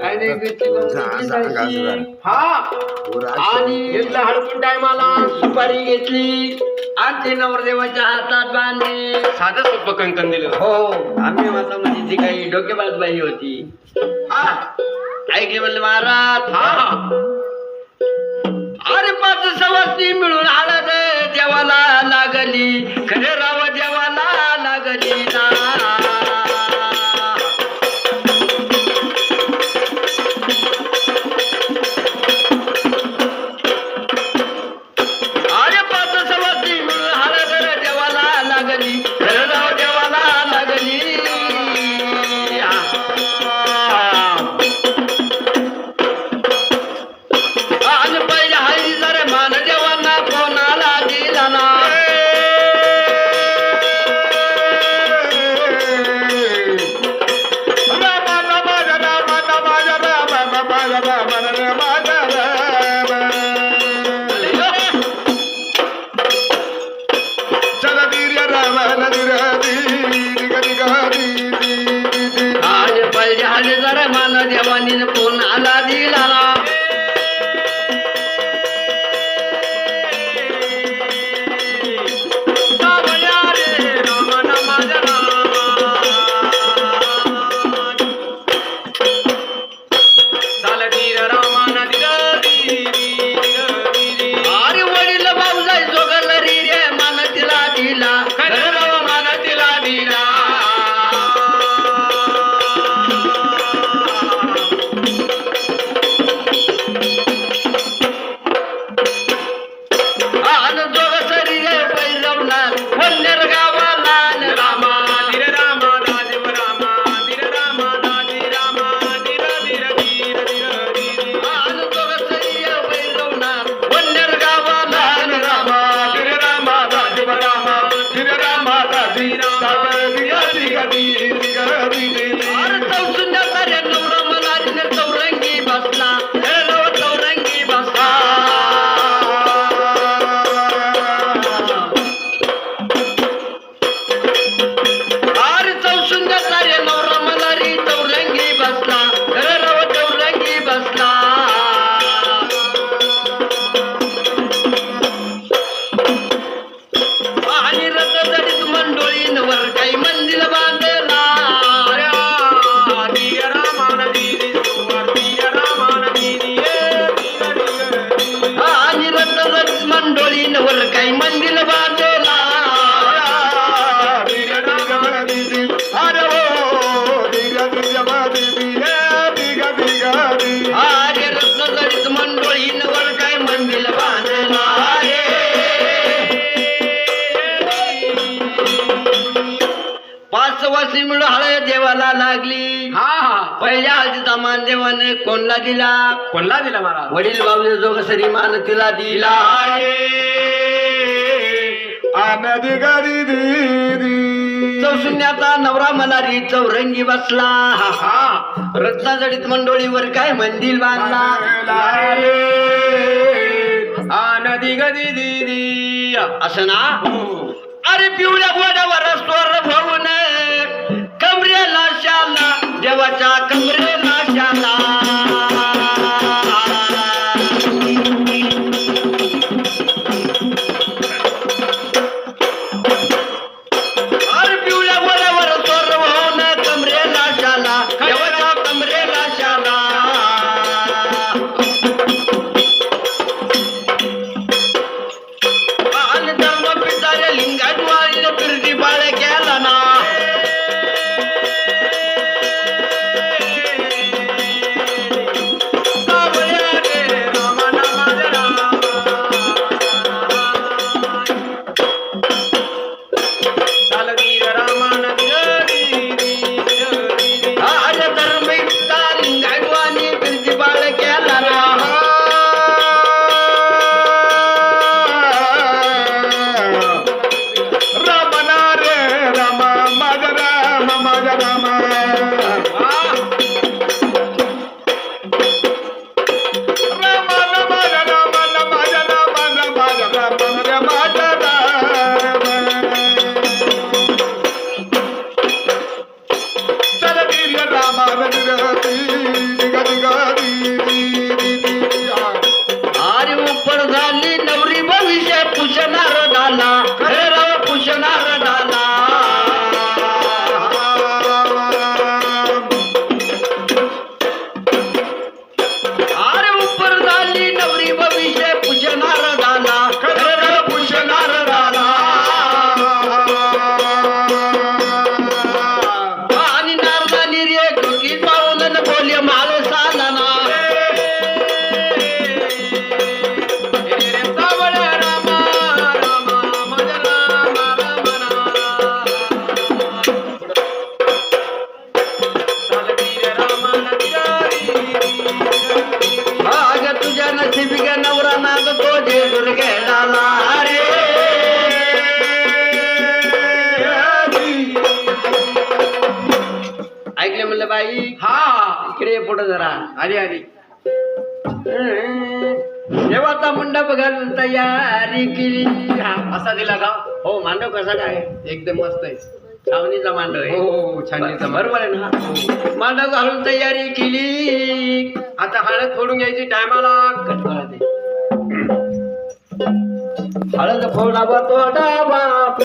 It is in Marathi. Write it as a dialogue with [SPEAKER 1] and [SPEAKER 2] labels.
[SPEAKER 1] जा, जा, जा, जा.
[SPEAKER 2] हा. आणि घेतलं हडकून टायमाला सुपारी घेतली. आणि ते नवरदेवाच्या हातात बांधले.
[SPEAKER 3] साधं सोपं कंकण दिलं
[SPEAKER 2] हो आम्ही माझा म्हणजे जी काही डोकेबाज बाई होती. हा. ऐकले म्हणले महाराज. हा. अरे पाच सवासनी मिळून हळद देवाला लागली. खरे राव आणि पहिले हळदी जरा मान देवानी फोन आला वर्षी मिळून हळ देवाला लागली पहिल्या हळदीचा मान देवाने कोणला दिला?
[SPEAKER 3] कोणला दिला महाराज?
[SPEAKER 2] वडील बाबू जोग सरी मान तिला दिला. चौशून्याचा नवरा मनारी चौरंगी बसला. रत्नाजडीत मंडोळीवर काय मंदिर बांधला?
[SPEAKER 3] नदी गदी दिदी.
[SPEAKER 2] असं ना? अरे पिवळ्या गोड्यावर स्वर भाऊन कमरेला शाला देवाच्या कमरेला शाला. Música पुढे जरा.
[SPEAKER 3] आली आली
[SPEAKER 2] देवाचा मंडप घालून तयारी केली. हा.
[SPEAKER 3] असा दिला का
[SPEAKER 2] हो मांडव कसा काय?
[SPEAKER 3] एकदम मस्त आहे.
[SPEAKER 2] छावणीचा मांडव आहे.
[SPEAKER 3] हो हो हो मार
[SPEAKER 2] बरोबर आहे ना? मांडव घालून तयारी केली.
[SPEAKER 3] आता हळद फोडून घ्यायची टायमाला.
[SPEAKER 2] हळद फोडावा तो डावा